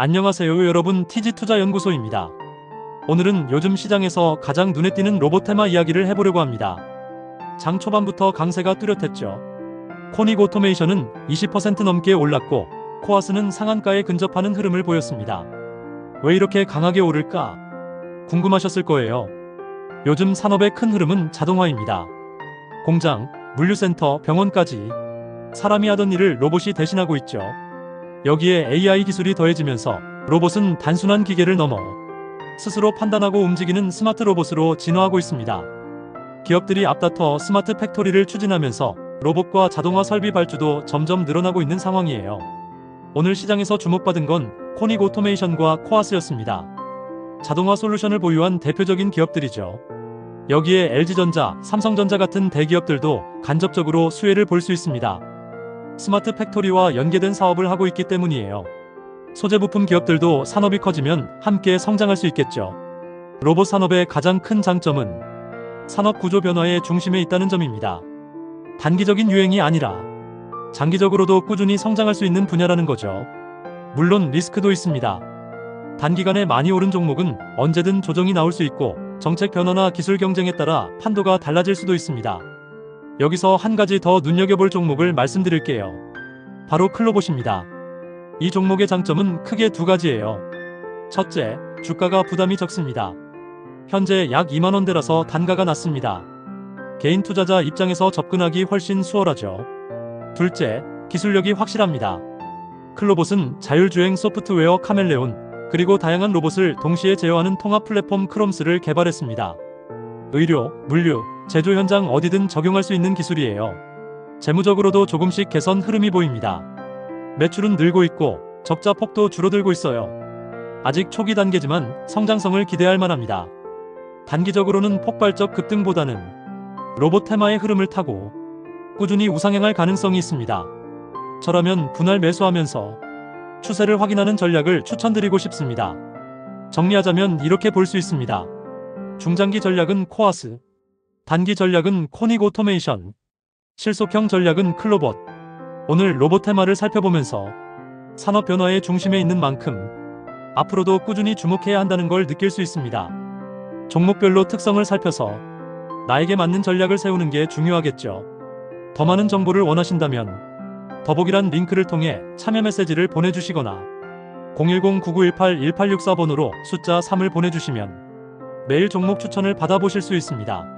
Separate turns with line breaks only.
안녕하세요 여러분 TG투자연구소입니다. 오늘은 요즘 시장에서 가장 눈에 띄는 로봇 테마 이야기를 해보려고 합니다. 장 초반부터 강세가 뚜렷했죠. 코닉 오토메이션은 20% 넘게 올랐고 코아스는 상한가에 근접하는 흐름을 보였습니다. 왜 이렇게 강하게 오를까? 궁금하셨을 거예요. 요즘 산업의 큰 흐름은 자동화입니다. 공장, 물류센터, 병원까지 사람이 하던 일을 로봇이 대신하고 있죠. 여기에 AI 기술이 더해지면서 로봇은 단순한 기계를 넘어 스스로 판단하고 움직이는 스마트 로봇으로 진화하고 있습니다. 기업들이 앞다퉈 스마트 팩토리를 추진하면서 로봇과 자동화 설비 발주도 점점 늘어나고 있는 상황이에요. 오늘 시장에서 주목받은 건 코닉 오토메이션과 코아스였습니다. 자동화 솔루션을 보유한 대표적인 기업들이죠. 여기에 LG전자, 삼성전자 같은 대기업들도 간접적으로 수혜를 볼 수 있습니다. 스마트 팩토리와 연계된 사업을 하고 있기 때문이에요. 소재 부품 기업들도 산업이 커지면 함께 성장할 수 있겠죠. 로봇 산업의 가장 큰 장점은 산업 구조 변화의 중심에 있다는 점입니다. 단기적인 유행이 아니라 장기적으로도 꾸준히 성장할 수 있는 분야라는 거죠. 물론 리스크도 있습니다. 단기간에 많이 오른 종목은 언제든 조정이 나올 수 있고 정책 변화나 기술 경쟁에 따라 판도가 달라질 수도 있습니다. 여기서 한 가지 더 눈여겨볼 종목을 말씀드릴게요. 바로 클로봇입니다. 이 종목의 장점은 크게 두 가지예요. 첫째, 주가가 부담이 적습니다. 현재 약 2만원대라서 단가가 낮습니다. 개인 투자자 입장에서 접근하기 훨씬 수월하죠. 둘째, 기술력이 확실합니다. 클로봇은 자율주행 소프트웨어 카멜레온, 그리고 다양한 로봇을 동시에 제어하는 통합 플랫폼 크롬스를 개발했습니다. 의료, 물류, 제조 현장 어디든 적용할 수 있는 기술이에요. 재무적으로도 조금씩 개선 흐름이 보입니다. 매출은 늘고 있고 적자 폭도 줄어들고 있어요. 아직 초기 단계지만 성장성을 기대할 만합니다. 단기적으로는 폭발적 급등보다는 로봇 테마의 흐름을 타고 꾸준히 우상향할 가능성이 있습니다. 저라면 분할 매수하면서 추세를 확인하는 전략을 추천드리고 싶습니다. 정리하자면 이렇게 볼 수 있습니다. 중장기 전략은 코아스, 단기 전략은 코닉 오토메이션, 실속형 전략은 클로봇. 오늘 로봇 테마를 살펴보면서 산업 변화의 중심에 있는 만큼 앞으로도 꾸준히 주목해야 한다는 걸 느낄 수 있습니다. 종목별로 특성을 살펴서 나에게 맞는 전략을 세우는 게 중요하겠죠. 더 많은 정보를 원하신다면 더보기란 링크를 통해 참여 메시지를 보내주시거나 010-9918-1864번으로 숫자 3을 보내주시면 매일 종목 추천을 받아보실 수 있습니다.